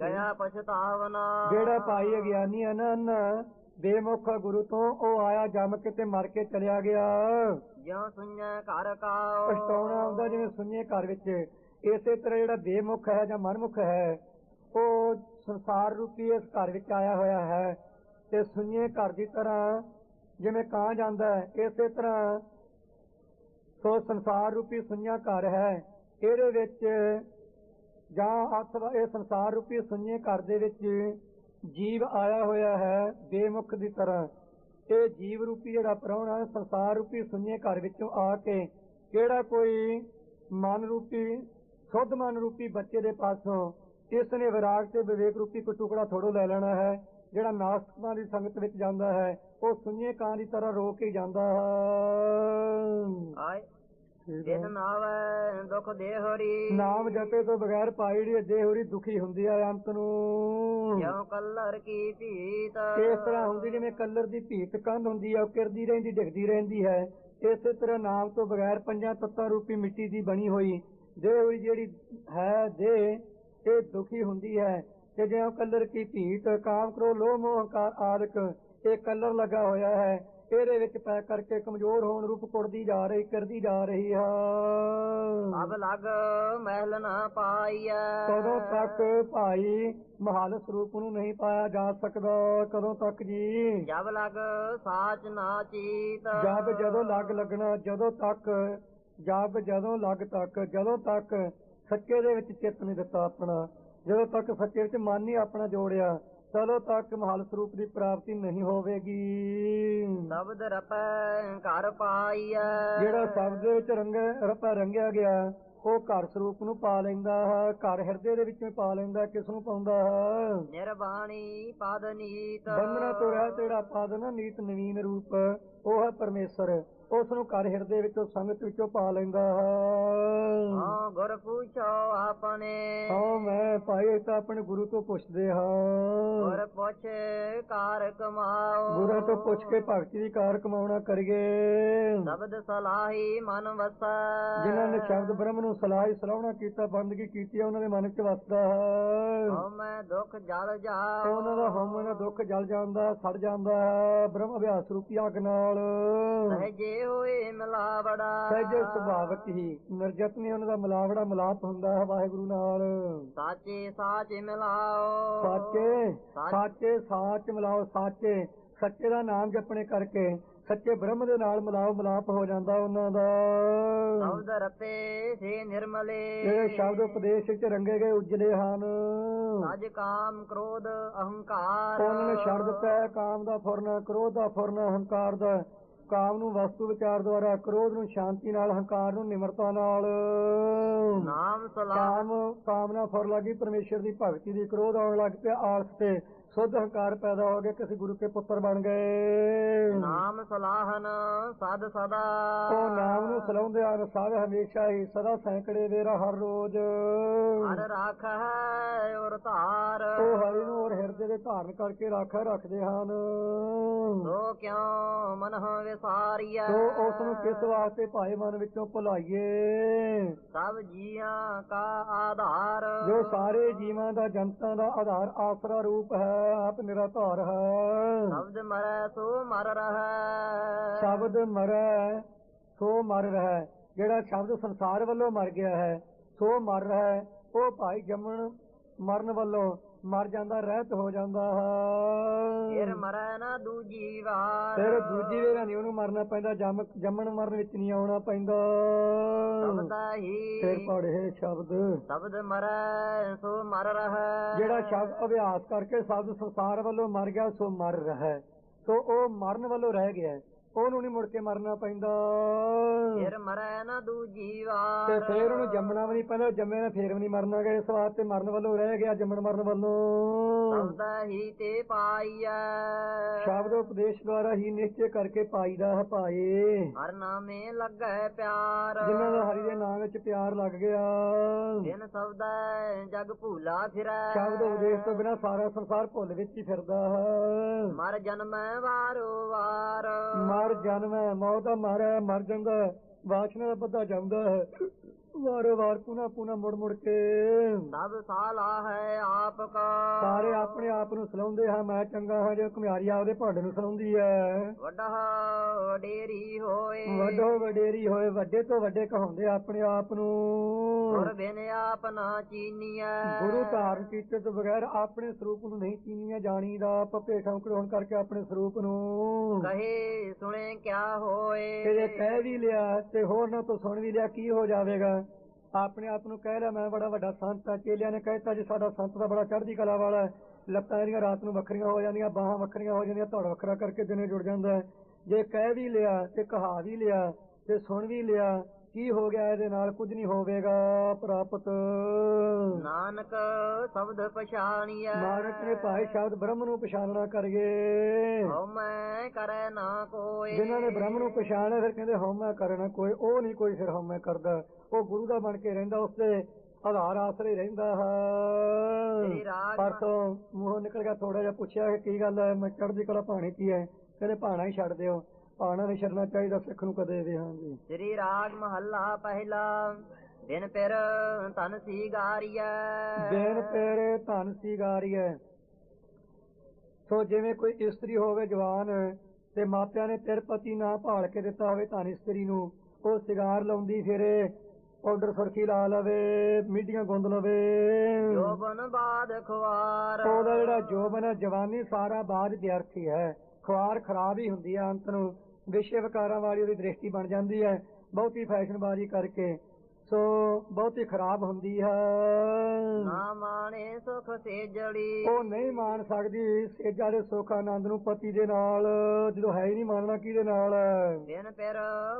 ਗਿਆ ਪਛਤਾਵਨਾ। ਜਿਹੜਾ ਭਾਈ ਅਗਿਆਨੀ ਹੈ ਨਾ ਬੇਮੁਖ ਗੁਰੂ ਤੋਂ ਉਹ ਆਇਆ ਜੰਮ ਕੇ ਤੇ ਮਰ ਕੇ ਚਲਿਆ ਗਿਆ। ਜਿਉ ਸੁਣੈ ਘਰ ਕਾਓ। ਪਛਤਾਉਣਾ ਆਉਂਦਾ ਜਿਵੇਂ ਸੁਣੀਏ ਘਰ ਵਿੱਚ। ਇਸੇ ਤਰ੍ਹਾਂ ਜਿਹੜਾ ਬੇਮੁਖ ਹੈ ਜਾਂ ਮਨਮੁਖ ਹੈ ਉਹ ਸੰਸਾਰ ਰੂਪੀ ਇਸ ਘਰ ਵਿੱਚ ਆਇਆ ਹੋਇਆ ਹੈ। ਤੇ ਸੁਣੀਏ ਘਰ ਦੀ ਤਰ੍ਹਾਂ ਜਿਵੇਂ ਕਾਂ ਜਾਂਦਾ ਹੈ ਇਸੇ ਤਰ੍ਹਾਂ ਸੋ ਸੰਸਾਰ ਰੂਪੀ ਸੁਣਿਆ ਘਰ ਹੈ। ਇਹਦੇ ਵਿੱਚ ਜਾਂ ਅਥਵਾ ਇਹ ਸੰਸਾਰ ਰੂਪੀ ਸੁਣਿਏ ਘਰ ਦੇ ਵਿੱਚ ਜੀਵ ਆਇਆ ਹੋਇਆ ਹੈ ਬੇਮੁਖ ਦੀ ਤਰ੍ਹਾਂ। ਇਹ ਜੀਵ ਰੂਪੀ ਜਿਹੜਾ ਪ੍ਰਾਹੁਣਾ ਸੰਸਾਰ ਰੂਪੀ ਸੁਣਿਏ ਘਰ ਵਿੱਚੋਂ ਆ ਕੇ ਕਿਹੜਾ ਕੋਈ ਮਨ ਰੂਪੀ, ਸੁੱਧ ਮਨ ਰੂਪੀ ਬੱਚੇ ਦੇ ਪਾਸੋਂ ਇਸ ਨੇ ਵਿਰਾਗ ਤੇ ਵਿਵੇਕ ਰੂਪੀ ਕੋਈ ਟੁਕੜਾ ਥੋੜੋ ਲੈ ਲੈਣਾ ਹੈ, ਜਿਹੜਾ ਨਾਸਤਕਾਂ ਦੀ ਸੰਗਤ ਵਿੱਚ ਜਾਂਦਾ ਹੈ, ਉਹ ਸੁਣੀਏ ਕਾਂ ਦੀ ਤਰ੍ਹਾਂ ਰੋ ਕੇ ਜਾਂਦਾ ਹੈ। ਜਿਨ ਨਾਵੈ ਦੁਖ ਦੇ ਹਰੀ ਨਾਮ ਜਪੇ ਤੋਂ ਬਗੈਰ ਪਾਈ ਜਿਹੜੀ ਦੇਹ ਹੋਰੀ ਦੁਖੀ ਹੁੰਦੀ ਹੈ ਅੰਤ ਨੂੰ। ਜਿਉ ਕਲਰ ਕੀ ਭੀਤ। ਇਸ ਤਰ੍ਹਾਂ ਹੁੰਦੀ ਜਿਵੇਂ ਕਲਰ ਦੀ ਭੀਤ ਕੰਧ ਹੁੰਦੀ ਉਹ ਕਿਰਦੀ ਰਹਿੰਦੀ ਡਿੱਗਦੀ ਰਹਿੰਦੀ ਹੈ। ਇਸੇ ਤਰ੍ਹਾਂ ਨਾਮ ਤੋਂ ਬਗੈਰ ਪੰਜਾਂ ਤੱਤਾਂ ਰੂਪੀ ਮਿੱਟੀ ਦੀ ਬਣੀ ਹੋਈ। ਦੇਹ ਹੋਈ ਜਿਹੜੀ ਹੈ ਦੇਹ ਇਹ ਦੁਖੀ ਹੁੰਦੀ ਹੈ। ਤੇ ਜਿਉਂ ਕਲਰ ਕੀ ਭੀਤ ਕਾਮ ਕਰੋ ਲੋਭ ਮੋਹ ਹੰਕਾਰ ਆਦਿਕ ਇਹ ਕਲਰ ਲੱਗਾ ਹੋਇਆ ਹੈ। ਇਹਦੇ ਵਿੱਚ ਪੈ ਕਰਕੇ ਕਮਜ਼ੋਰ ਹੋਣ ਰੂਪ ਕੁੜਦੀ ਜਾ ਰਹੀ ਕਰਦੀ ਜਾ ਰਹੀ ਹੈ ਅਬ ਲਗ ਮਹਿਲ ਨਾ ਪਾਈਐ। ਕਦੋਂ ਤੱਕ ਭਾਈ ਮਹਾਲ ਸਰੂਪ ਨੂੰ ਨਹੀਂ ਪਾਇਆ ਜਾ ਸਕਦਾ? ਕਦੋਂ ਤੱਕ ਜੀ? ਜਬ ਲਗ ਸਾਚ ਨਾ ਚੀਤ। ਜਦ ਜਦੋਂ ਲੱਗ ਲੱਗਣਾ ਜਦੋਂ ਤੱਕ ਜਦ ਜਦੋਂ ਲੱਗ ਤੱਕ ਜਦੋਂ ਤੱਕ ਸੱਚੇ ਦੇ ਵਿੱਚ ਚਿੱਤ ਨਹੀਂ ਦਿੱਤਾ ਆਪਣਾ। ਜਦੋਂ ਤੱਕ ਸੱਚੇ ਵਿੱਚ ਮਨ ਨਹੀਂ ਆਪਣਾ ਜੋੜਿਆ ਤਦੋਂ ਤੱਕ ਮਹਾਲ ਸਰੂਪ ਦੀ ਪ੍ਰਾਪਤੀ ਨਹੀਂ ਹੋਵੇਗੀ। ਸ਼ਬਦ ਰਪੈ ਘਰ ਪਾਈਐ। ਜਿਹੜਾ ਸ਼ਬਦ ਦੇ ਵਿੱਚ ਰੰਗ ਰਪਾ ਰੰਗਿਆ ਗਿਆ ਉਹ ਘਰ ਸਰੂਪ ਨੂੰ ਪਾ ਲੈਂਦਾ ਹੈ ਘਰ ਹਿਰਦੇ ਦੇ ਵਿੱਚੋਂ ਪਾ ਲੈਂਦਾ ਕਿਸ ਨੂੰ ਪਾਉਂਦਾ ਹੈ? ਨਿਰਬਾਣੀ ਪਦ ਨੀਤ। ਬੰਧਨਾ ਤੋਂ ਰਹਿ ਤੇੜਾ ਪਦ ਨਾ ਨੀਤ ਨਵੀਨ ਰੂਪ ਉਹ ਹੈ ਪਰਮੇਸ਼ਰ। ਉਸ ਨੂੰ ਘਰ ਹਿਰਦੇ ਵਿੱਚੋਂ ਸੰਗਤ ਵਿੱਚੋਂ ਪਾ ਲੈਂਦਾ ਹੈ। ਹਾਂ ਗੁਰ ਪੁੱਛੋ ਆਪਣੇ। ਹਾਂ ਮੈਂ ਭਾਈ ਤਾਂ ਆਪਣੇ ਗੁਰੂ ਤੋਂ ਪੁੱਛਦੇ ਹਾਂ। ਗੁਰ ਪੁੱਛ ਕਾਰ ਕਮਾਓ। ਗੁਰੂ ਤੋਂ ਪੁੱਛ ਕੇ ਭਗਤੀ ਦੀ ਕਾਰ ਕਮਾਉਣਾ ਕਰੀਏ। ਸ਼ਬਦ ਸਲਾਹੀ ਮਨ ਵਸੈ। ਜਿਨ੍ਹਾਂ ਨੇ ਸ਼ਬਦ ਬ੍ਰਹਮ ਨੂੰ ਸਲਾਹੀ ਸਲਾਹਣਾ ਕੀਤਾ ਬੰਦਗੀ ਕੀਤੀ ਉਹਨਾਂ ਦੇ ਮਨ ਵਿੱਚ ਵਸਦਾ ਹੈ। ਹਉ ਮੈਂ ਦੁਖ ਜਲ ਜਾ ਉਹਨਾਂ ਦਾ ਹਉਮੈ ਦਾ ਦੁੱਖ ਜਲ ਜਾਂਦਾ ਸੜ ਜਾਂਦਾ ਹੈ। ਬ੍ਰਹਮ ਅਭਿਆਸ ਰੂਪੀ ਅੱਗ ਨਾਲ। ਸਹਜੇ ਹੋਏ ਮਿਲਾਵੜਾ। ਸਹਿਜੇ ਸੁਭਾਵਕ ਹੀ। ਨਿਰਜਤ ਨਹੀਂ ਉਹਨਾਂ ਦਾ ਮਿਲਾਵੜਾ ਮਿਲਾਪ ਹੁੰਦਾ ਹੈ ਵਾਹਿਗੁਰੂ ਨਾਲ। ਸਾਚੇ ਸਾਚ ਮਿਲਾਓ। ਸਾਚੇ ਸਾਚੇ ਸਾਚ ਮਿਲਾਓ ਸਾਚੇ। ਸੱਚੇ ਦਾ ਨਾਮ ਜਪਣੇ ਕਰਕੇ ਸੱਚੇ ਬ੍ਰਹਮ ਦੇ ਨਾਲ ਮਿਲਾਓ ਮਿਲਾਪ ਹੋ ਜਾਂਦਾ ਉਹਨਾਂ ਦਾ। ਸ਼ਬਦ ਰਪੇ ਸੇ ਨਿਰਮਲੇ। ਜਿਹੜੇ ਸ਼ਬਦ ਉਪਦੇਸ਼ ਵਿੱਚ ਰੰਗੇ ਗਏ ਉਜਲੇ ਹਨ। ਅਜ ਕਾਮ ਕ੍ਰੋਧ ਅਹੰਕਾਰ। ਉਹਨਾਂ ਨੇ ਛੱਡ ਦਿੱਤਾ ਕਾਮ ਦਾ ਫੁਰਨ ਕ੍ਰੋਧ ਦਾ ਫੁਰਨ ਹੰਕਾਰ ਦਾ। ਕਾਮ ਨੂੰ ਵਸਤੂ ਵਿਚਾਰ ਦੁਆਰਾ ਕ੍ਰੋਧ ਨੂੰ ਸ਼ਾਂਤੀ ਨਾਲ ਹੰਕਾਰ ਨੂੰ ਨਿਮਰਤਾ ਨਾਲ। ਨਾਮ ਸਲਾਹ। ਕਾਮ ਕਾਮਨਾ ਫੁਰ ਲੱਗੀ ਪਰਮੇਸ਼ਰ ਦੀ ਭਗਤੀ ਦੀ ਕ੍ਰੋਧ ਆਉਣ ਲੱਗ ਪਿਆ ਆਲਸ ਤੇ। ਸੁੱਧ ਹੰਕਾਰ ਪੈਦਾ ਹੋ ਗਿਆ ਕਿਸੇ ਗੁਰੂ ਕੇ ਪੁੱਤਰ ਬਣ ਗਏ। ਨਾਮ ਸਲਾਹਨ ਸਦ ਸਦਾ। ਉਹ ਨਾਮ ਨੂੰ ਸਲਾਉਂਦੇ ਹਨ ਸਭ ਹਮੇਸ਼ਾ ਹੀ ਸਦਾ ਸੈਂਕੜੇ ਵੇਰਾ ਹਰ ਰੋਜ਼। ਹਰ ਰਾਖ ਹੈ ਔਰ ਧਾਰ। ਉਹ ਹਰੀ ਨੂੰ ਔਰ ਹਿਰਦੇ ਦੇ ਧਾਰਨ ਕਰਕੇ ਰਾਖਾ ਰੱਖਦੇ ਹਨ। ਸੋ ਕਿਉ ਮਨ ਵਿਸਾਰੀਐ? ਸੋ ਉਸ ਨੂੰ ਕਿਸ ਵਾਸਤੇ ਭਾਈ ਮਨ ਵਿੱਚੋਂ ਭੁਲਾਈਏ? ਸਭ ਜੀਆਂ ਕਾ ਆਧਾਰ। ਜੋ ਸਾਰੇ ਜੀਵਾਂ ਦਾ ਜਨਤਾ ਦਾ ਆਧਾਰ ਆਸਰਾ ਰੂਪ ਹੈ। ਆਪ ਨਿਰਾਧਾਰ ਹੈ। ਸ਼ਬਦ ਮਰੈ ਸੋ ਮਰ ਰਹੈ। ਸ਼ਬਦ ਮਰੈ ਸੋ ਮਰ ਰਹਿ। ਜਿਹੜਾ ਸ਼ਬਦ ਸੰਸਾਰ ਵੱਲੋਂ ਮਰ ਗਿਆ ਹੈ ਸੋ ਮਰ ਰਿਹਾ। ਉਹ ਭਾਈ ਜੰਮਣ ਮਰਨ ਵੱਲੋਂ ਮਰ ਜਾਂਦਾ ਰਹਿਤ ਹੋ ਜਾਂਦਾ ਫਿਰ ਹੈ ਮਰੈ ਨਾ ਦੂਜੀ ਵਾਰ। ਫਿਰ ਦੂਜੀ ਵੇਰਾ ਨਹੀਂ ਉਹਨੂੰ ਮਰਨਾ ਪੈਂਦਾ ਜੰਮ ਜੰਮਣ ਮਰਨ ਵਿੱਚ ਨਹੀਂ ਆਉਣਾ ਪੈਂਦਾ ਸ਼ਬਦ ਹੀ ਫਿਰ ਪੜ੍ਹੇ ਸ਼ਬਦ ਸ਼ਬਦ ਮਰੈ ਸੋ ਮਰ ਰਹੈ ਜਿਹੜਾ ਸ਼ਬਦ ਅਭਿਆਸ ਕਰਕੇ ਸ਼ਬਦ ਸੰਸਾਰ ਵੱਲੋਂ ਮਰ ਗਿਆ ਸੋ ਮਰ ਰਿਹਾ। ਸੋ ਉਹ ਮਰਨ ਵੱਲੋਂ ਰਹਿ ਗਿਆ। ਉਹਨੂੰ ਨਹੀਂ ਮੁੜ ਕੇ ਮਰਨਾ ਪੈਂਦਾ। ਫਿਰ ਮਰੈ ਨਾ ਦੂਜੀ ਤੇ ਵਾਰ ਫੇਰ ਉਹਨੂੰ ਜੰਮਣਾ ਵੀ ਨਹੀਂ ਪੈਂਦਾ ਜੰਮੇ ਨੇ ਫੇਰ ਵੀ ਨਹੀਂ ਮਰਨਾ ਗਾ ਇਸ ਵਾਸਤੇ ਮਰਨ ਵੱਲੋਂ ਰਹਿ ਗਿਆ ਜੰਮਣ ਮਰਨ ਵੱਲੋਂ। ਸ਼ਬਦ ਹੀ ਤੇ ਪਾਈਐ। ਸ਼ਬਦ ਉਪਦੇਸ਼ ਦੁਆਰਾ ਹੀ ਨਿਸ਼ਚੈ ਕਰਕੇ ਪਾਈਦਾ ਹੈ ਭਾਏ। ਹਰ ਨਾਮੇ ਲੱਗੈ ਪਿਆਰ। ਜਿਨ੍ਹਾਂ ਦਾ ਹਰੀ ਦੇ ਨਾਮ ਵਿੱਚ ਪਿਆਰ ਲੱਗ ਗਿਆ। ਸਬਦੈ ਜਗ ਭੂਲਾ ਫਿਰੈ। ਸ਼ਬਦ ਉਪਦੇਸ਼ ਤੋਂ ਬਿਨਾ ਸਾਰਾ ਸੰਸਾਰ ਭੁੱਲ ਵਿੱਚ ਹੀ ਫਿਰਦਾ ਹੈ। ਮਰ ਜਨਮੈ ਵਾਰੋ ਵਾਰ। ਮਰ ਜਨਮ ਹੈ ਮੌਤ ਦਾ ਮਰ ਜਾਂਦਾ ਹੈ ਵਾਸ਼ਨਾ ਦਾ ਬੱਧਾ ਜਾਂਦਾ ਹੈ ਵਾਰੋ ਵਾਰ ਪੁਨਾ ਪੁਨਾ ਮੁੜ ਮੁੜ ਕੇ। ਸਭ ਸਾਲਾ ਹੈ ਆਪ ਕਾ ਸਾਰੇ ਆਪਣੇ ਆਪ ਨੂੰ ਸਲਾਉਂਦੇ ਹਾਂ ਮੈਂ ਚੰਗਾ ਹਾਂ ਜੇ ਘੁਮਿਆਰੀ ਆਪਦੇ ਭਾਂਡੇ ਨੂੰ ਸਲਾਉਂਦੀ ਹੈ। ਵੱਡਾ ਵਡੇਰੀ ਹੋਏ। ਵੱਡੋ ਵਡੇਰੀ ਹੋਏ ਵੱਡੇ ਤੋਂ ਵੱਡੇ ਕਹਾਉਂਦੇ ਆਪਣੇ ਆਪ ਨੂੰ। ਗੁਰ ਬਿਨ ਆਪ ਨਾ ਚੀਨੀਐ। ਗੁਰੂ ਧਾਰਨ ਕੀਤੇ ਤੋਂ ਬਗੈਰ ਆਪਣੇ ਸਰੂਪ ਨੂੰ ਨਹੀਂ ਚੀਨੀਆ ਜਾਣੀਦਾ ਪੱਪੇ ਠੌਂਕੜ ਹੋਣ ਕਰਕੇ ਆਪਣੇ ਸਰੂਪ ਨੂੰ। ਕਹੇ ਸੁਣੇ ਕਿਆ ਹੋਏ। ਤੇ ਕਹਿ ਵੀ ਲਿਆ ਤੇ ਹੋਰ ਨਾ ਤੋਂ ਸੁਣ ਵੀ ਲਿਆ ਕੀ ਹੋ ਜਾਵੇਗਾ? ਆਪਣੇ ਆਪ ਨੂੰ ਕਹਿ ਰਿਹਾ, ਮੈਂ ਬੜਾ ਵੱਡਾ ਸੰਤ ਆ ਚੇਲਿਆਂ ਨੇ ਕਹਿਤਾ ਜੀ, ਸਾਡਾ ਸੰਤ ਦਾ ਬੜਾ ਚੜ੍ਹਦੀ ਕਲਾ ਵਾਲਾ ਹੈ। ਲੱਤਾਂ ਇਹਦੀਆਂ ਰਾਤ ਨੂੰ ਵੱਖਰੀਆਂ ਹੋ ਜਾਂਦੀਆਂ, ਬਾਹਾਂ ਵੱਖਰੀਆਂ ਹੋ ਜਾਂਦੀਆਂ, ਧੜ ਵੱਖਰਾ ਕਰਕੇ ਦਿਨੇ ਜੁੜ ਜਾਂਦਾ ਹੈ। ਜੇ ਕਹਿ ਵੀ ਲਿਆ, ਤੇ ਕਹਾ ਵੀ ਲਿਆ, ਤੇ ਸੁਣ ਵੀ ਲਿਆ ਕੀ ਹੋ ਗਿਆ ਇਹਦੇ ਨਾਲ? ਕੁਝ ਨਹੀਂ ਹੋਵੇਗਾ ਪ੍ਰਾਪਤ। ਨਾਨਕ ਸ਼ਬਦ ਪਛਾਣੀਐ। ਨਾਨਕ ਨੇ ਭਾਈ ਸ਼ਬਦ ਬ੍ਰਹਮ ਨੂੰ ਪਛਾਣਨਾ ਕਰੀਏ। ਹਉ ਮੈਂ ਕਰੈ ਨਾ ਕੋਈ ਜਿਨ੍ਹਾਂ ਨੇ ਬ੍ਰਹਮ ਨੂੰ ਪਛਾਣਿਆ ਫਿਰ ਕਹਿੰਦੇ ਹਉਮੈ ਕਰਨਾ ਕੋਈ ਉਹ ਨਹੀਂ ਕੋਈ ਫਿਰ ਹਉਮੈ ਕਰਦਾ। ਉਹ ਗੁਰੂ ਦਾ ਬਣ ਕੇ ਰਹਿੰਦਾ ਉਸਦੇ ਆਧਾਰ ਆਸਰੇ ਰਹਿੰਦਾ ਹੈ। ਰਾਗ ਪਰਸੋਂ ਮੂੰਹੋਂ ਨਿਕਲ ਗਿਆ ਥੋੜਾ ਜਿਹਾ ਪੁੱਛਿਆ ਕਿ ਕੀ ਗੱਲ ਹੈ? ਮੈਂ ਚੜ੍ਹਦੀ ਕਲਾ ਪਾਣੀ ਕੀ ਹੈ? ਕਹਿੰਦੇ ਪਾਣਾ ਹੀ ਛੱਡ ਦਿਓ। ਪਾਣਾ ਨਹੀਂ ਛੱਡਣਾ ਚਾਹੀਦਾ ਸਿੱਖ ਨੂੰ ਕਦੇ ਵੀ ਹਾਂਜੀ। ਸ੍ਰੀ ਰਾਗ ਮਹੱਲਾ ਪਹਿਲਾ ਦਿਨ ਫਿਰ ਤਨ ਸੀ ਗਾਰੀਐ ਦੇਨ ਤੇਰੇ ਧਨ ਸਿਗਾਰੀਐ। ਸੋ ਜਿਵੇਂ ਕੋਈ ਇਸਤਰੀ ਹੋਵੇ ਜਵਾਨ ਤੇ ਮਾਪਿਆਂ ਨੇ ਤੇਰ ਪਤੀ ਨਾ ਭਾਲ ਕੇ ਦਿੱਤਾ ਹੋਵੇ ਧਨ ਇਸਤਰੀ ਨੂੰ ਉਹ ਸਿਗਾਰ ਲਾਉਂਦੀ ਫਿਰੇ ਪਾਊਡਰ ਸੁਰਖੀ ਲਾ ਲਵੇ ਮੀਡੀਆਂ ਗੁੰਦ ਲਵੇ। ਜੋਬਨ ਬਾਦ ਖਵਾਰ ਉਹਦਾ ਜਿਹੜਾ ਜੋਬਨ ਹੈ ਜਵਾਨੀ ਸਾਰਾ ਬਾਅਦ ਵਿਅਰਥੀ ਹੈ। ਖੁਆਰ ਖਰਾਬ ਹੀ ਹੁੰਦੀ ਹੈ ਅੰਤ ਨੂੰ। ਵਿਸ਼ੇ ਵਿਕਾਰਾਂ ਵਾਲੀ ਉਹਦੀ ਦ੍ਰਿਸ਼ਟੀ ਬਣ ਜਾਂਦੀ ਹੈ। ਬਹੁਤੀ ਫੈਸ਼ਨਬਾਜ਼ੀ ਕਰਕੇ। ਸੋ ਬਹੁਤੀ ਖਰਾਬ ਹੁੰਦੀ ਹੈ। ਨਾ ਮਾਣੇ ਸੁਖ ਸੇਜੜੀ। ਉਹ ਨਹੀਂ ਮਾਣ ਸਕਦੀ ਸੇਜਾ ਦੇ ਸੁੱਖ ਆਨੰਦ ਨੂੰ ਪਤੀ ਦੇ ਨਾਲ। ਜਦੋਂ ਹੈ ਹੀ ਨਹੀਂ ਮੰਨਣਾ ਕਿਹਦੇ ਨਾਲ? ਦਿਨ ਫਿਰ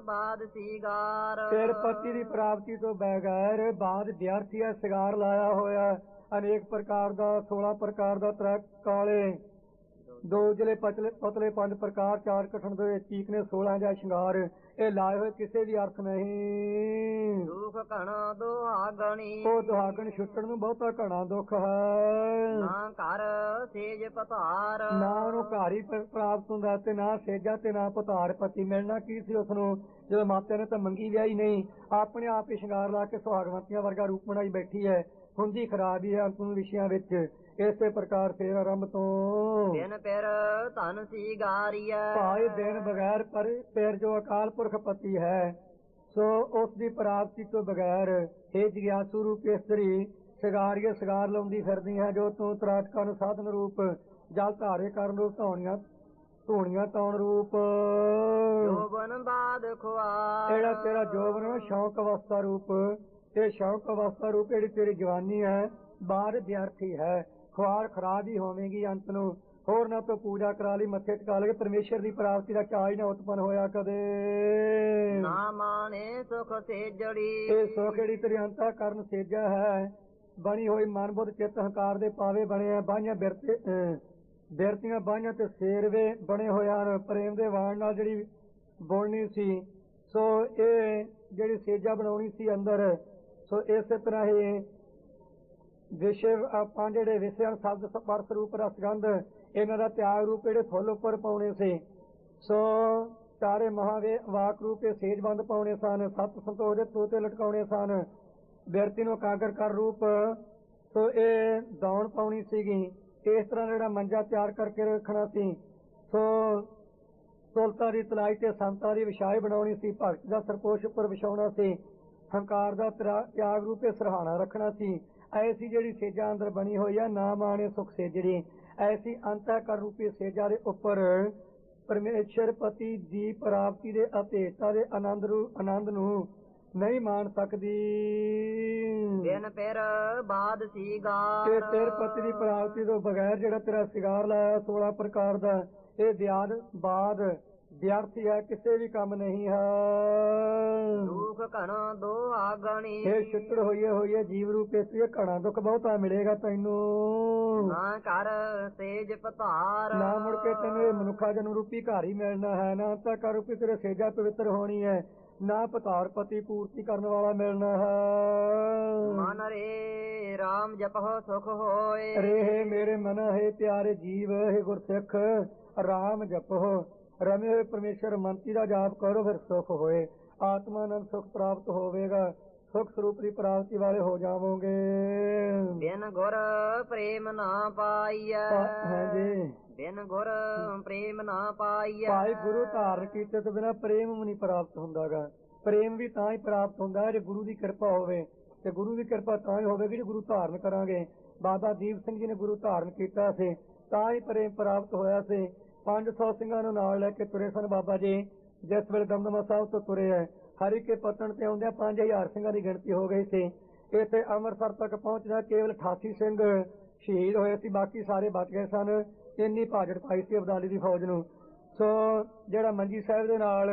ਬਾਦ ਸੀਗਾਰ। ਫਿਰ ਪਤੀ ਦੀ ਪ੍ਰਾਪਤੀ ਤੋਂ ਬਗੈਰ ਬਾਅਦ ਵਿਅਰਥੀ ਹੈ ਸਿਗਾਰ ਲਾਇਆ ਹੋਇਆ। ਅਨੇਕ ਪ੍ਰਕਾਰ ਦਾ 16 ਪ੍ਰਕਾਰ ਦਾ ਤ੍ਰੈ ਕਾਲੇ। ਦੋ ਉਜਲੇ ਪਤਲੇ ਪਤਲੇ ਪੰਜ ਪ੍ਰਕਾਰ ਚਾਰ ਕਠਣ ਦੇ ਚੀਕ ਨੇ 16 ਜਾਂ ਸ਼ਿੰਗਾਰ। ਇਹ ਲਾਏ ਹੋਏ ਕਿਸੇ ਵੀ ਅਰਥ ਨਹੀਂ। ਦੁਖ ਘਣਾ ਦੁਹਾਗਣੀ। ਉਹ ਦੁਹਾਗਣ ਛੁੱਟਣ ਨੂੰ ਬਹੁਤਾ ਘਣਾ ਦੁੱਖ ਹੈ। ਨਾ ਘਰ ਸੇਜ ਪਤਾਰ ਨਾ ਉਹਨੂੰ ਘਰ ਹੀ ਪ੍ਰਾਪਤ ਹੁੰਦਾ ਤੇ ਨਾ ਸੇਜਾ ਤੇ ਨਾ ਪਤਾਰ ਪਤੀ ਮਿਲਣਾ ਕੀ ਸੀ ਉਸ ਨੂੰ? ਜਦੋਂ ਮਾਪਿਆਂ ਨੇ ਤਾਂ ਮੰਗੀ ਵਿਆਹੀ ਨਹੀਂ ਆਪਣੇ ਆਪ ਹੀ ਸ਼ਿੰਗਾਰ ਲਾ ਕੇ ਸੁਹਾਗਵੰਤੀਆਂ ਵਰਗਾ ਰੂਪ ਬਣਾਈ ਬੈਠੀ ਹੈ। ਹੁੰਦੀ ਖਰਾਬ ਹੀ ਹੈ ਅੰਤਮ ਵਿਸ਼ਿਆਂ ਵਿੱਚ। ਇਸੇ ਪ੍ਰਕਾਰ ਫੇਰ ਆਰੰਭ ਤੋਂ। ਦਿਨ ਫਿਰ ਧਨ ਸੀ ਗਾਰੀਐ ਭਾਈ ਦੇਣ ਬਗੈਰ ਪਰ ਫੇਰ ਜੋ ਅਕਾਲ ਪੁਰਖ ਪਤੀ ਹੈ ਸੋ ਉਸ ਦੀ ਪ੍ਰਾਪਤੀ ਤੋਂ ਬਗੈਰ ਇਹ ਜਿਗਿਆਸੂ ਰੂਪ ਇਸਤਰੀ ਸਿਗਾਰੀਏ ਸਿਗਾਰ ਲਾਉਂਦੀ ਫਿਰਦੀ ਹੈ ਜੋ ਤੂੰ ਤਰਾਟਕਾਂ ਨੂੰ ਸਾਧਨ ਰੂਪ ਜਲ ਧਾਰੇ ਕਰਨ ਰੂਪ ਧੌਣੀਆਂ ਧੂਣੀਆਂ ਤੌਣ ਰੂਪ। ਜੋਬਨ ਬਾਦ ਖਵਾਰ ਜਿਹੜਾ ਤੇਰਾ ਜੋਬਨ ਸ਼ੌਕ ਅਵਸਥਾ ਰੂਪ। ਇਹ ਸ਼ੌਕ ਅਵਸਥਾ ਰੂਪ ਜਿਹੜੀ ਤੇਰੀ ਜਵਾਨੀ ਹੈ ਬਾਹਰ ਵਿਅਰਥੀ ਹੈ ਖੁਆਰ ਖਰਾਬ ਹੀ ਹੋਵੇਗੀ ਅੰਤ ਨੂੰ। ਹੋਰ ਨਾ ਤੋਂ ਪੂਜਾ ਕਰਾ ਲਈ ਮੱਥੇ ਟਿਕਾ ਲਏ ਪਰਮੇਸ਼ਰ ਦੀ ਪ੍ਰਾਪਤੀ ਦਾ ਚਾਅ ਹੀ ਨਾ ਉਤਪਨ ਹੋਇਆ ਕਦੇ। ਨਾ ਮਾਣੇ ਸੁਖ ਸੇਜੜੀ। ਇਹ ਸੁਖ ਜਿਹੜੀ ਤੇਰੀ ਅੰਤਾ ਕਰਨ ਸੇਜਾ ਹੈ ਬਣੀ ਹੋਈ ਮਨ ਬੁੱਧ ਚਿੱਤ ਹੰਕਾਰ ਦੇ ਪਾਵੇ ਬਣੇ ਆ। ਬਾਹਾਂ ਬਿਰਤੇ ਬਿਰਤੀਆਂ ਬਾਹਾਂ ਤੇ ਸੇਰਵੇ ਬਣੇ ਹੋਏ ਹਨ। ਪ੍ਰੇਮ ਦੇ ਵਾਣ ਨਾਲ ਜਿਹੜੀ ਬੋਲਣੀ ਸੀ ਸੋ ਇਹ ਜਿਹੜੀ ਸੇਜਾ ਬਣਾਉਣੀ ਸੀ ਅੰਦਰ ਸੋ ਇਸੇ ਤਰ੍ਹਾਂ ਹੀ ਵਿਸ਼ਵ ਆਪਾਂ ਜਿਹੜੇ ਵਿਸ਼ਿਆਂ ਸ਼ਬਦ ਸਪਰਸ਼ ਰੂਪ ਰਸਗੰਧ ਇਹਨਾਂ ਦਾ ਤਿਆਗ ਰੂਪ ਜਿਹੜੇ ਫੁੱਲ ਉੱਪਰ ਪਾਉਣੇ ਸੀ। ਸੋ ਚਾਰੇ ਮਹਾਵੇ, ਵਾਕ ਰੂਪੇ ਸੇਜ ਪਾਉਣੇ ਸਨ, ਸਤ ਸੰਤੋਖ ਦੇ ਤੋਤੇ ਲਟਕਾਉਣੇ ਸਨ ਬਿਰਤੀ ਨੂੰ ਇਕਾਗਰ ਕਰ ਰੂਪ। ਸੋ ਇਹ ਦੌਣ ਪਾਉਣੀ ਸੀਗੀ ਇਸ ਤਰ੍ਹਾਂ ਜਿਹੜਾ ਮੰਜਾ ਤਿਆਰ ਕਰਕੇ ਰੱਖਣਾ ਸੀ। ਸੋ ਸੁਲਤਾ ਦੀ ਤਲਾਈ ਤੇ ਸੰਤਾਂ ਦੀ ਵਿਛਾਈ ਬਣਾਉਣੀ ਸੀ, ਭਗਤ ਦਾ ਸਰਪੋਸ਼ ਉੱਪਰ ਵਿਛਾਉਣਾ ਸੀ, ਹੰਕਾਰ ਦਾ ਤਿਆਗ ਰੂਪੇ ਸਰਹਾਣਾ ਰੱਖਣਾ ਸੀ। ਐਸੀ ਜਿਹੜੀ ਸੇਜਾ ਅੰਦਰ ਬਣੀ ਹੋਈ ਆ ਨਾ ਮਾਣੇ ਸੁਖ ਸੇਜੜੀ ਐਸੀ ਅੰਤः ਕਰ ਰੂਪੀ ਸੇਜਾ ਦੇ ਉੱਪਰ ਪਰਮੇਸ਼ਰ ਪਤੀ ਦੀ ਪ੍ਰਾਪਤੀ ਦੇ ਅਭੇਤਾ ਦੇ ਆਨੰਦ ਰੂ ਆਨੰਦ ਨੂੰ ਨਹੀਂ ਮਾਣ ਸਕਦੀ। ਬਿਨ ਫਿਰ ਬਾਦ ਸੀਗਾਰ। ਤੇ ਤੇਰ ਪਤੀ ਦੀ ਪ੍ਰਾਪਤੀ ਤੋਂ ਬਗੈਰ ਜਿਹੜਾ ਤੇਰਾ ਸਿਗਾਰ ਲਾਇਆ 16 ਪ੍ਰਕਾਰ ਦਾ ਇਹ ਵਿਆਦ ਬਾਦ ਵਿਅਰਥ ਹੈ ਕਿਸੇ ਵੀ ਕੰਮ ਨਹੀਂ ਹੈ। ਘਣ ਦੋ ਆਗਣੀ। ਇਹ ਛਿੱਤੜ ਹੋਈਏ ਹੋਈਏ ਜੀਵ ਰੂਪ ਲਈ ਘਣਾ ਦੁੱਖ ਬਹੁਤਾ ਮਿਲੇਗਾ ਤੈਨੂੰ। ਨਾ ਕਰ ਸੇਜ ਪਧਾਰ। ਨਾ ਮੁੜ ਕੇ ਤੈਨੂੰ ਇਹ ਮਨੁੱਖਾ ਜਨਮ ਰੂਪੀ ਘਰ ਹੀ ਮਿਲਣਾ ਹੈ ਨਾ ਤਾਂ ਕਰ ਰੂਪੀ ਤੇਰੇ ਸੇਜਾ ਪਵਿੱਤਰ ਹੋਣੀ ਹੈ ਨਾ ਪਤਾਰ ਪਤੀ ਪੂਰਤੀ ਕਰਨ ਵਾਲਾ ਮਿਲਣਾ ਹੈ। ਮਨ ਰੇ RAM ਜਪਹੁ ਸੁਖ ਹੋਏ। ਰਹੇ ਮੇਰੇ ਮਨ ਹੈ ਪਿਆਰੇ ਜੀਵ ਹੈ ਗੁਰਸਿੱਖ ਰਾਮ ਜਪੋ ਰਮੇ ਹੋਏ ਪਰਮੇਸ਼ਰ ਮੰਤੀ ਦਾ ਜਾਪ ਕਰੋ ਫਿਰ ਸੁਖ ਹੋਏ। ਆਤਮਾਨੰਦ ਸੁਖ ਪ੍ਰਾਪਤ ਹੋਵੇਗਾ ਸੁਖ ਸਰੂਪ ਦੀ ਪ੍ਰਾਪਤੀ ਵਾਲੇ ਹੋ ਜਾਵੋਗੇ। ਬਿਨ ਗੁਰ ਪ੍ਰੇਮ ਨਾ ਪਾਈਐ। ਹਾਂਜੀ ਬਿਨ ਗੁਰ ਪ੍ਰੇਮ ਨਾ ਪਾਈਐ। ਭਾਈ ਗੁਰੂ ਧਾਰਨ ਕੀਤੇ ਤੋਂ ਬਿਨਾ ਪ੍ਰੇਮ ਵੀ ਨਹੀਂ ਪ੍ਰਾਪਤ ਹੁੰਦਾਗਾ। ਪ੍ਰੇਮ ਵੀ ਤਾਂ ਹੀ ਪ੍ਰਾਪਤ ਹੁੰਦਾ ਹੈ ਜੇ ਗੁਰੂ ਦੀ ਕਿਰਪਾ ਹੋਵੇ। ਤੇ ਗੁਰੂ ਦੀ ਕਿਰਪਾ ਤਾਂ ਹੀ ਹੋਵੇਗੀ ਜੇ ਗੁਰੂ ਧਾਰਨ ਕਰਾਂਗੇ। ਬਾਬਾ ਦੀਪ ਸਿੰਘ ਜੀ ਨੇ ਗੁਰੂ ਧਾਰਨ ਕੀਤਾ ਸੀ ਤਾਂ ਹੀ ਪ੍ਰੇਮ ਪ੍ਰਾਪਤ ਹੋਇਆ ਸੀ। 500 ਸਿੰਘਾਂ ਨੂੰ ਨਾਲ ਲੈ ਕੇ ਤੁਰੇ ਸਨ ਬਾਬਾ ਜੀ। ਜਿਸ ਵੇਲੇ ਦਮਦਮਾ ਸਾਹਿਬ ਤੋਂ ਤੁਰੇ ਹੈ ਹਰੀ ਕੇ ਪਤਨ ਤੇ ਆਉਂਦਿਆਂ 5000 ਸਿੰਘਾਂ ਦੀ ਗਿਣਤੀ ਹੋ ਗਈ ਸੀ। ਇੱਥੇ ਅੰਮ੍ਰਿਤਸਰ ਤੱਕ ਪਹੁੰਚਦਾ ਕੇਵਲ 88 ਸਿੰਘ ਸ਼ਹੀਦ ਹੋਏ ਸੀ, ਬਾਕੀ ਸਾਰੇ ਬਚ ਗਏ ਸਨ। ਇੰਨੀ ਭਾਜੜ ਪਾਈ ਸੀ ਅਬਦਾਲੀ ਦੀ ਫੌਜ ਨੂੰ। ਸੋ ਜਿਹੜਾ ਮੰਜੀ ਸਾਹਿਬ ਦੇ ਨਾਲ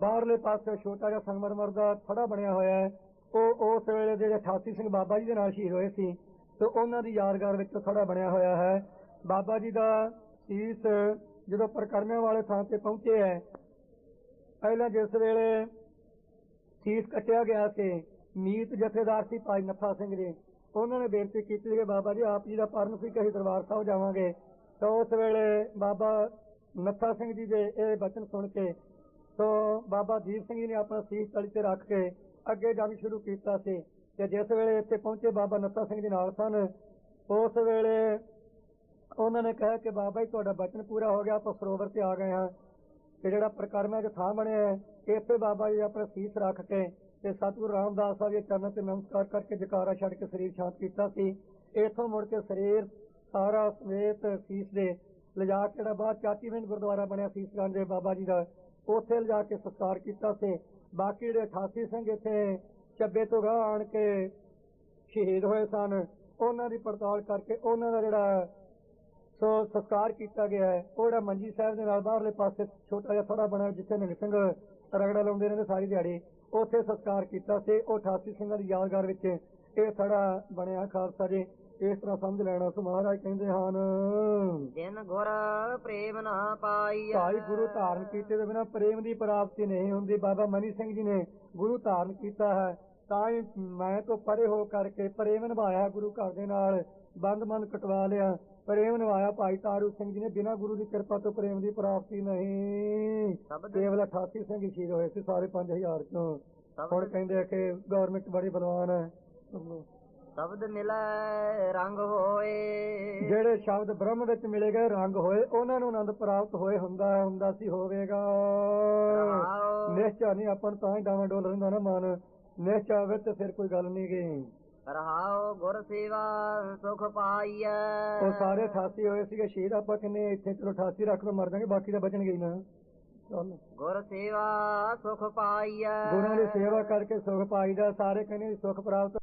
ਬਾਹਰਲੇ ਪਾਸੇ ਛੋਟਾ ਜਿਹਾ ਸੰਗਮਰਮਰ ਦਾ ਥੜਾ ਬਣਿਆ ਹੋਇਆ ਹੈ, ਉਹ ਉਸ ਵੇਲੇ ਦੇ 88 ਸਿੰਘ ਬਾਬਾ ਜੀ ਦੇ ਨਾਲ ਸ਼ਹੀਦ ਹੋਏ ਸੀ, ਤੇ ਉਹਨਾਂ ਦੀ ਯਾਦਗਾਰ ਵਿੱਚ ਥੜਾ ਬਣਿਆ ਹੋਇਆ ਹੈ। ਬਾਬਾ ਜੀ ਦਾ ਸੀਸ ਜਦੋਂ ਪ੍ਰਕਰਮਿਆਂ ਵਾਲੇ ਥਾਂ ਤੇ ਪਹੁੰਚੇ ਹੈ, ਪਹਿਲਾਂ ਜਿਸ ਵੇਲੇ ਸੀਸ ਕੱਟਿਆ ਗਿਆ ਸੀ, ਮੀਤ ਜਥੇਦਾਰ ਸੀ ਭਾਈ ਨੱਥਾ ਸਿੰਘ ਜੀ, ਉਹਨਾਂ ਨੇ ਬੇਨਤੀ ਕੀਤੀ ਕਿ ਬਾਬਾ ਜੀ, ਆਪ ਜੀ ਦਾ ਪਰਨ ਸੀ ਕਿ ਅਸੀਂ ਦਰਬਾਰ ਸਾਹਿਬ ਜਾਵਾਂਗੇ। ਤਾਂ ਉਸ ਵੇਲੇ ਬਾਬਾ ਨੱਥਾ ਸਿੰਘ ਜੀ ਦੇ ਇਹ ਬਚਨ ਸੁਣ ਕੇ ਸੋ ਬਾਬਾ ਦੀਪ ਸਿੰਘ ਜੀ ਨੇ ਆਪਣਾ ਸੀਸ ਤਲੀ ਤੇ ਰੱਖ ਕੇ ਅੱਗੇ ਜਾਣਾ ਸ਼ੁਰੂ ਕੀਤਾ ਸੀ। ਤੇ ਜਿਸ ਵੇਲੇ ਇੱਥੇ ਪਹੁੰਚੇ ਬਾਬਾ ਨੱਥਾ ਸਿੰਘ ਜੀ ਨਾਲ ਸਨ, ਉਸ ਵੇਲੇ ਉਹਨਾਂ ਨੇ ਕਿਹਾ ਕਿ ਬਾਬਾ ਜੀ, ਤੁਹਾਡਾ ਬਚਨ ਪੂਰਾ ਹੋ ਗਿਆ, ਆਪਾਂ ਸਰੋਵਰ ਤੇ ਆ ਗਏ ਹਾਂ। ਤੇ ਜਿਹੜਾ ਪ੍ਰਕਰਮਾਂ ਦੇ ਥਾਂ ਬਣਿਆ ਹੈ ਇੱਥੇ ਬਾਬਾ ਜੀ ਆਪਣਾ ਸੀਸ ਰੱਖ ਕੇ ਤੇ ਸਤਿਗੁਰੂ ਰਾਮਦਾਸ ਸਾਹਿਬ ਦੇ ਚਰਨਾਂ ਤੇ ਨਮਸਕਾਰ ਕਰਕੇ ਜਕਾਰਾ ਛੱਡ ਕੇ ਸਰੀਰ ਸ਼ਾਂਤ ਕੀਤਾ ਸੀ। ਇੱਥੋਂ ਮੁੜ ਕੇ ਸਰੀਰ ਸਾਰਾ ਸਮੇਤ ਸੀਸ ਦੇ ਲਿਜਾ ਕੇ ਜਿਹੜਾ ਬਾਅਦ ਚਾਤੀਵਿੰਦ ਗੁਰਦੁਆਰਾ ਬਣਿਆ ਸੀਸਗੰਜ ਦੇ ਬਾਬਾ ਜੀ ਦਾ, ਉੱਥੇ ਲਿਜਾ ਕੇ ਸੰਸਕਾਰ ਕੀਤਾ ਸੀ। ਬਾਕੀ ਜਿਹੜੇ 88 ਸਿੰਘ ਇੱਥੇ ਚੱਬੇ ਤੋਂ ਗਾਹ ਆਣ ਕੇ ਸ਼ਹੀਦ ਹੋਏ ਸਨ, ਉਹਨਾਂ ਦੀ ਪੜਤਾਲ ਕਰਕੇ ਉਹਨਾਂ ਦਾ ਜਿਹੜਾ ਸੋ ਸੰਸਕਾਰ ਕੀਤਾ ਗਿਆ ਹੈ। ਉਹ ਜਿਹੜਾ ਮੰਜੀ ਸਾਹਿਬ ਦੇ ਨਾਲ ਬਾਹਰਲੇ ਪਾਸੇ ਛੋਟਾ ਜਿਹਾ ਥੋੜਾ ਬਣਿਆ ਜਿੱਥੇ ਨਿੰਗ ਸਿੰਘ ਰਗੜਾ ਲਾਉਂਦੇ ਰਹਿੰਦੇ ਸਾਰੀ ਦਿਹਾੜੀ ਉੱਥੇ ਸੰਸਕਾਰ ਕੀਤਾ ਸੀ। ਉਹ 88 ਸਿੰਘਾਂ ਦੀ ਯਾਦਗਾਰ ਵਿੱਚ ਇਹ ਥੜਾ ਬਣਿਆ ਖਾਲਸਾ ਜੀ। ਇਸ ਤਰ੍ਹਾਂ ਸਮਝ ਲੈਣਾ ਸੋ ਮਹਾਰਾਜ ਕਹਿੰਦੇ ਹਨ। ਬਿਨ ਗੁਰ ਪ੍ਰੇਮ ਨਾ ਪਾਈਐ ਭਾਈ ਗੁਰੂ ਧਾਰਨ ਕੀਤੇ ਦੇ ਬਿਨਾ ਪ੍ਰੇਮ ਦੀ ਪ੍ਰਾਪਤੀ ਨਹੀਂ ਹੁੰਦੀ। ਬਾਬਾ ਮਨੀ ਸਿੰਘ ਜੀ ਨੇ ਗੁਰੂ ਧਾਰਨ ਕੀਤਾ ਹੈ। ਤਾਂ ਹੀ ਮੈਂ ਤੋਂ ਪਰੇ ਹੋ ਕਰਕੇ ਪ੍ਰੇਮ ਨਿਭਾਇਆ ਗੁਰੂ ਘਰ ਦੇ ਨਾਲ। ਬੰਦ ਮਨ ਕਟਵਾ ਲਿਆ। ਪ੍ਰੇਮ ਨਿਭਾਇਆ ਭਾਈ ਤਾਰੂ ਸਿੰਘ ਜੀ ਨੇ ਬਿਨਾ ਗੁਰੂ ਦੀ ਕਿਰਪਾ ਤੋਂ ਪ੍ਰੇਮ ਦੀ ਪ੍ਰਾਪਤੀ ਨਹੀਂ। ਕੇਵਲ 88 ਸਿੰਘ ਹੀ ਸ਼ਹੀਦ ਹੋਏ ਸੀ ਸਾਰੇ 5000 ਚੋਂ। ਹੁਣ ਕਹਿੰਦੇ ਆ ਕਿ ਗਵਰਨਮੈਂਟ ਬੜੀ ਬਲਵਾਨ ਹੈ। ਸ਼ਬਦ ਮਿਲੈ ਰੰਗ ਹੋਏ। ਜਿਹੜੇ ਸ਼ਬਦ ਬ੍ਰਹਮ ਵਿੱਚ ਮਿਲੇ ਗਏ ਰੰਗ ਹੋਏ ਉਹਨਾਂ ਨੂੰ ਆਨੰਦ ਪ੍ਰਾਪਤ ਹੋਏ ਹੁੰਦਾ ਹੁੰਦਾ ਸੀ ਹੋਵੇਗਾ। ਨਿਸ਼ਚਾ ਨਹੀਂ ਆਪਾਂ ਤਾਂ ਹੀ ਡਾਵਾਂ ਡੋਲ ਰਹਿੰਦਾ ਨਾ ਮਨ। ਨਿਸ਼ਚਾ ਤੇ ਫਿਰ ਕੋਈ ਗੱਲ ਨਹੀਂ ਗਈ ਰਹਾਉ ਗੁਰ ਸੇਵਾ ਸੁਖ ਪਾਈਐ। ਉਹ ਸਾਰੇ 88 ਹੋਏ ਸੀਗੇ ਸ਼ਹੀਦ ਆਪਾਂ ਕਿੰਨੇ ਇੱਥੇ ਚਲੋ 88 ਰੱਖ ਲਓ ਮਰ ਜਾਣਗੇ ਬਾਕੀ ਤਾਂ ਬਚਣਗੇ ਹੀ ਨਾ। ਗੁਰ ਸੇਵਾ ਸੁਖ ਪਾਈਐ। ਗੁਰਾਂ ਦੀ ਸੇਵਾ ਕਰਕੇ ਸੁਖ ਪਾਈਦਾ ਸਾਰੇ ਕਹਿੰਦੇ ਸੁਖ ਪ੍ਰਾਪਤ